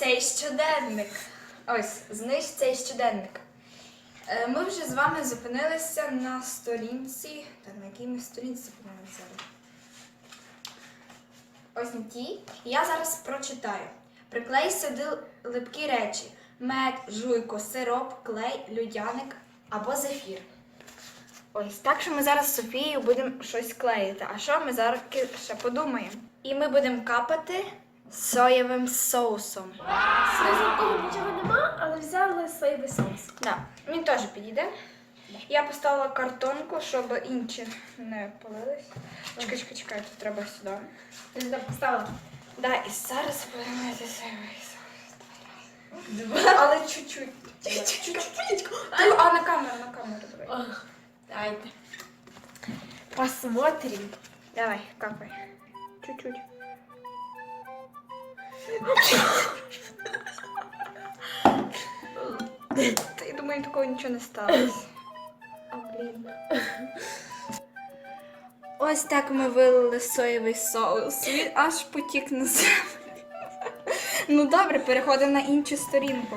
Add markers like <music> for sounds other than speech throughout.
цей щоденник. Ось, знищ цей щоденник. Е, Ми вже з вами зупинилися на сторінці. Так, на якій ми сторінці зупинилися? Ось на тій. Я зараз прочитаю. Приклей сюди липкі речі: мед, жуйко, сироп, клей, людяник або зефір. Ось так що ми зараз з Софією будемо щось клеїти. А що ми зараз ще подумаємо? І ми будемо капати соєвим соусом. Такого нічого нема, але взяли соєвий соус. Да, він теж підійде. Я поставила картонку, щоб інші не палились. Чекай, чекай, чекай, тут треба сюди. Ти сюди поставила. Да, і зараз будемо мити соєвий соус. Два. Але чуть-чуть. Чуть-чуть. А на камеру, на камеру давай. Давайте. Посмотрим. Давай, капай. Чуть-чуть. Я думаю, такого нічого не сталося. Ось так ми вилили соєвий соус. Він аж потік на землю. Ну добре, переходимо на іншу сторінку.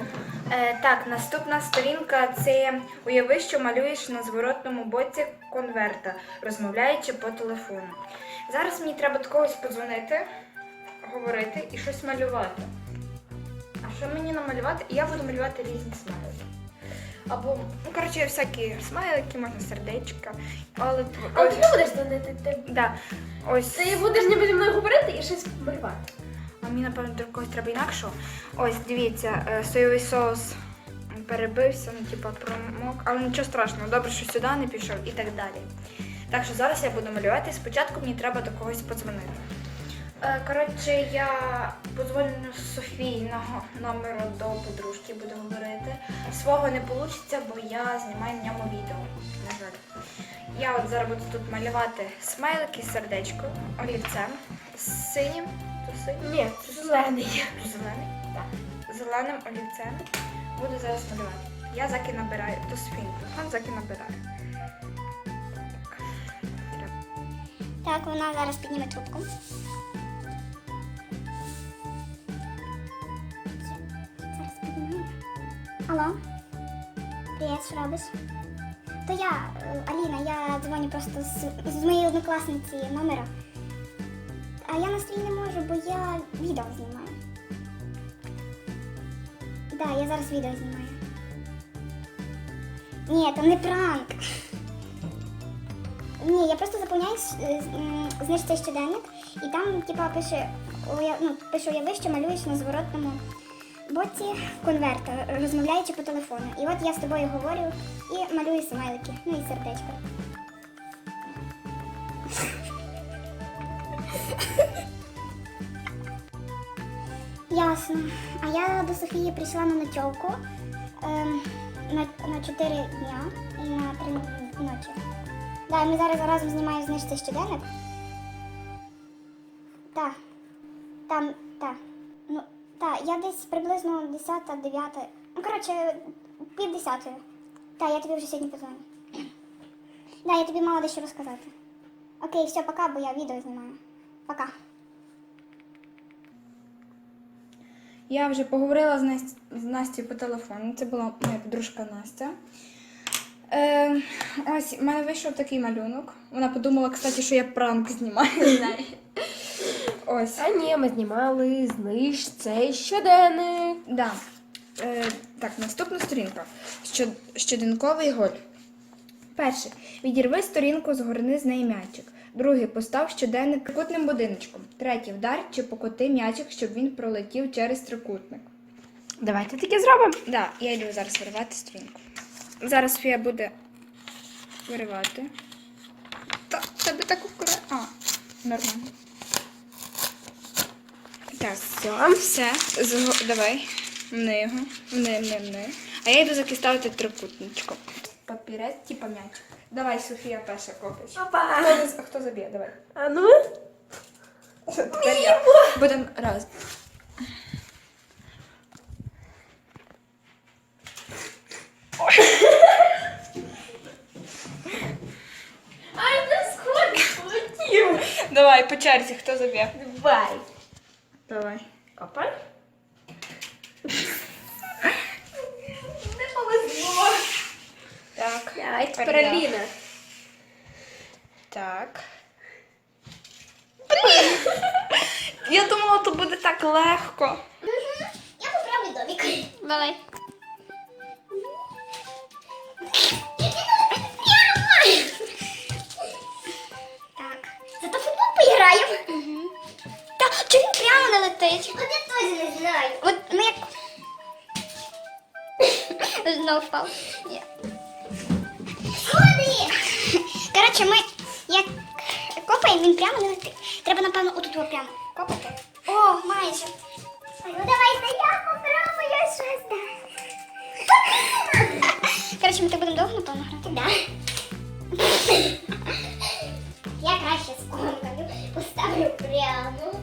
Е, так, наступна сторінка це уяви, що малюєш на зворотному боці конверта, розмовляючи по телефону. Зараз мені треба до когось подзвонити, говорити і щось малювати. А що мені намалювати? Я буду малювати різні смайлики. Або, ну коротше, всякі смайлики, можна сердечка. Але Але ти не будеш донити. Ти, да, ось. ти будеш ніби зі мною говорити і щось малювати. А мені, напевно, до когось треба інакшого. Ось, дивіться, е, соєвий соус перебився, ну, типа, промок, але нічого страшного, добре, що сюди не пішов і так далі. Так що зараз я буду малювати. Спочатку мені треба до когось подзвонити. Е, Коротше, я подзвоню з Софійного номеру до подружки, буду говорити. Свого не вийде, бо я знімаю на ньому відео. На жаль. Я от зараз буду тут малювати смайлики, з сердечко, олівцем, синім, то синім. Ні, це зелений. Зелений? Так. Зеленим олівцем буду зараз малювати. Я заки набираю до свинку. Хан заки набираю. Так. Так, вона зараз підніме трубку. Алло. Привіт, що робиш? То я, е, Аліна, я дзвоню просто з, з моєї однокласниці номера. А я на стрій не можу, бо я відео знімаю. Так, да, я зараз відео знімаю. Ні, то не пранк. Ні, я просто заповняю знаєш цей щоденник, і там, типа, пише, ну, пише уяви, що малюєш на зворотному боці конверта, розмовляючи по телефону. І от я з тобою говорю і малюю смайлики, ну і сердечко. Ясно. А я до Софії прийшла на ночовку ем, на, на 4 дня і на 3 ночі. Да, ми зараз разом знімаємо знижці щоденник. Так. Там, так. Ну, так, я десь приблизно 10 9 Ну, коротше, пів десятої. Так, я тобі вже сьогодні позвоню. <clears throat> Да, я тобі мала дещо розказати. Окей, все, пока, бо я відео знімаю. Пока. Я вже поговорила з, Насть... з Настю по телефону. Це була моя подружка Настя. Е, ось, в мене вийшов такий малюнок. Вона подумала, кстати, що я пранк знімаю. Ось. А ні, ми знімали зниж цей щоденник. Да. Е, так, наступна сторінка. Що, щоденковий голь. Перше. Відірви сторінку, згорни з неї м'ячик. Другий. Постав щоденник трикутним будиночком. Третє. Вдар чи покоти м'ячик, щоб він пролетів через трикутник. Давайте таке зробимо. Да, я йду зараз виривати сторінку. Зараз Фія буде виривати. Та, тебе так акуратно. А, нормально. Так, Все. все. Зго- Давай. Мни його. Мни, мни, мни. А я йду заки ставити трикутничком. Папірець, типа м'ячик. Давай, Софія перша копич. Опа. Хто, хто заб'є? Давай. А ну? Тепер я. Будемо раз. Ай, не сходить, полетів. Давай, по черзі, хто заб'є? Давай. Давай. Копай. Не повезло. Так. Давай, тепер я. Аліна. Так. Я думала, то буде так легко. Я поправлю домик. Давай. Летить? От я теж не знаю. От ми. Знов впав. Ні. Коротше, ми як копаємо, він прямо не летить. Треба, напевно, отут його прямо копати. О, майже. Ну давайте я попробую щось. Да. Коротше, ми так будемо довго, напевно, грати. Да. Я краще скомкаю, поставлю прямо.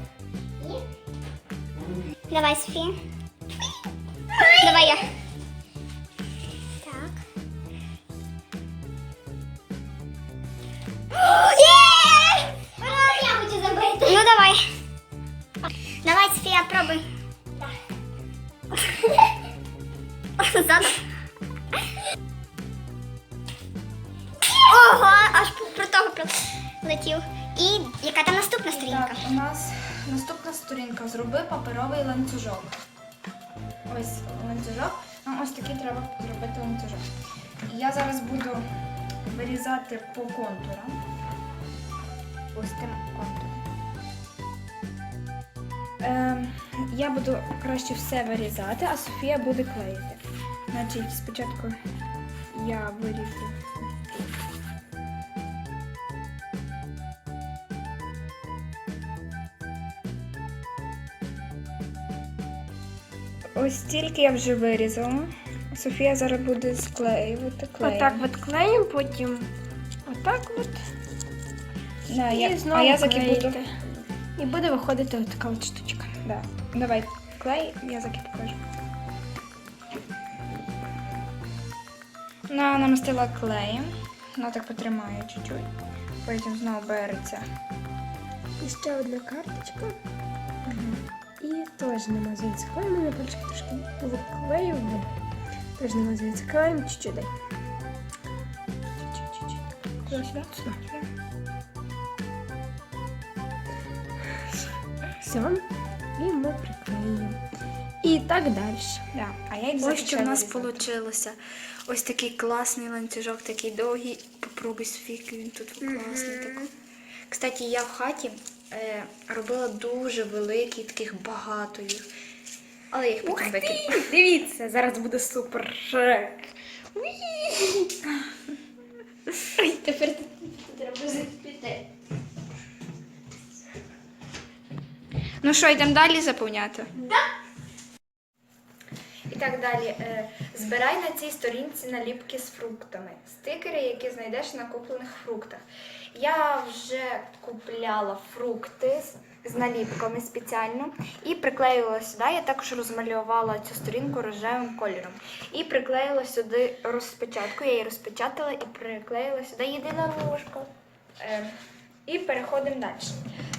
Ні? Давай, Софія. Давай я. Так. Є! Ура, я хочу забити. Ну давай. Давай, Софія, пробуй. Ззаду. Ого, <laughs> аж про того пролетів. І яка там наступна сторінка? Так, у нас наступна сторінка. Зроби паперовий ланцюжок. Ось ланцюжок. Нам ось такий треба зробити ланцюжок. Я зараз буду вирізати по контурам. Ось тим контуром. Ем, я буду краще все вирізати, а Софія буде клеїти. Значить, спочатку я виріжу. Ось стільки я вже вирізала. Софія зараз буде склеювати клеєм. Отак от клеїмо, потім отак от. Да, я, і знову а я заки клеїти. буду. І буде виходити от така от штучка. Да. Давай клей, я заки покажу. Вона намастила клеєм. Вона так потримає чуть-чуть. Потім знову береться. І ще одна карточка. І теж намазується клеєм. У мене пальчики трошки клею. Теж намазується клеєм. Чуть-чуть дай. Все. І ми приклеїмо. І так далі. Да. А я їх Ось що в нас вийшло. Ось такий класний ланцюжок, такий довгий. Попробуй Софійки, він тут класний. Так. Кстати, я в хаті е, робила дуже великі, таких багато їх. Але я їх потім викинула. Дивіться, зараз буде супер. Тепер треба запіти. Ну що, йдемо далі заповняти? Да. І так далі. Е, Збирай на цій сторінці наліпки з фруктами. Стикери, які знайдеш на куплених фруктах. Я вже купляла фрукти з, наліпками спеціально і приклеїла сюди. Я також розмалювала цю сторінку рожевим кольором. І приклеїла сюди розпечатку. Я її розпечатала і приклеїла сюди єдинорожка. Е, і переходимо далі.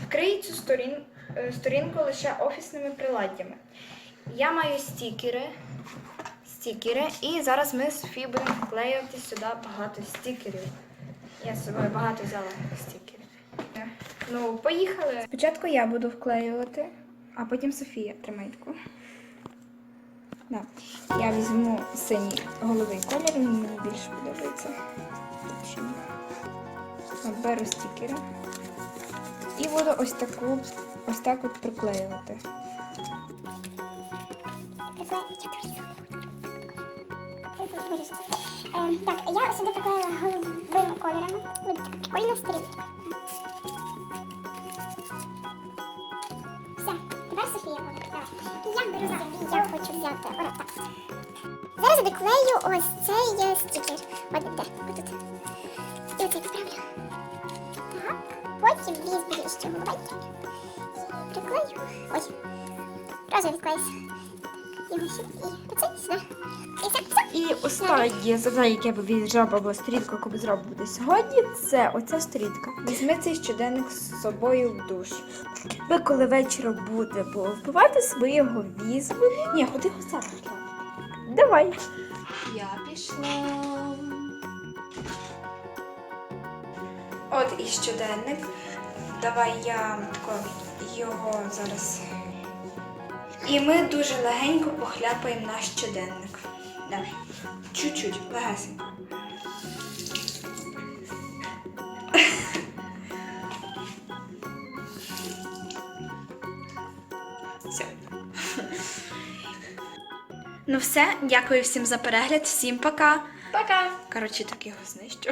Вкрий цю сторін, е, сторінку лише офісними приладдями. Я маю стікери. Стікери. І зараз ми з Софією будемо вклеювати сюди багато стікерів. Я з собою багато взяла стікерів. Ну, поїхали. Спочатку я буду вклеювати, а потім Софія. Тримай таку. Да. Я візьму синій головий колір, мені більше подобається. Беру стікери. І буду ось таку, ось так от приклеювати. Ем, Так, я сюди приклеїла голубими кольорами. Буде така прикольна сторінка. Все, тепер Софія буде. Так. Я беру собі, я хочу взяти. Ось так. Зараз я доклею ось цей е, стікер. От де, отут. І оцей поправлю. Так, потім візьму ще головайки. Приклею. Ой, разом відклеюся. І останнє завдання, яке би він зробив, або сторінка, яку би зробив буде сьогодні, це оця сторінка. Візьми цей щоденник з собою в душ. Ви коли вечором буде впиватись, ми його візьмемо. Ні, ходи його зараз. Давай. Я пішла. От і щоденник. Давай я його зараз. І ми дуже легенько похляпаємо наш щоденник. Давай. Чуть-чуть, легесенько. Все. Ну все, дякую всім за перегляд, всім пока. Пока. Коротше, так його знищу.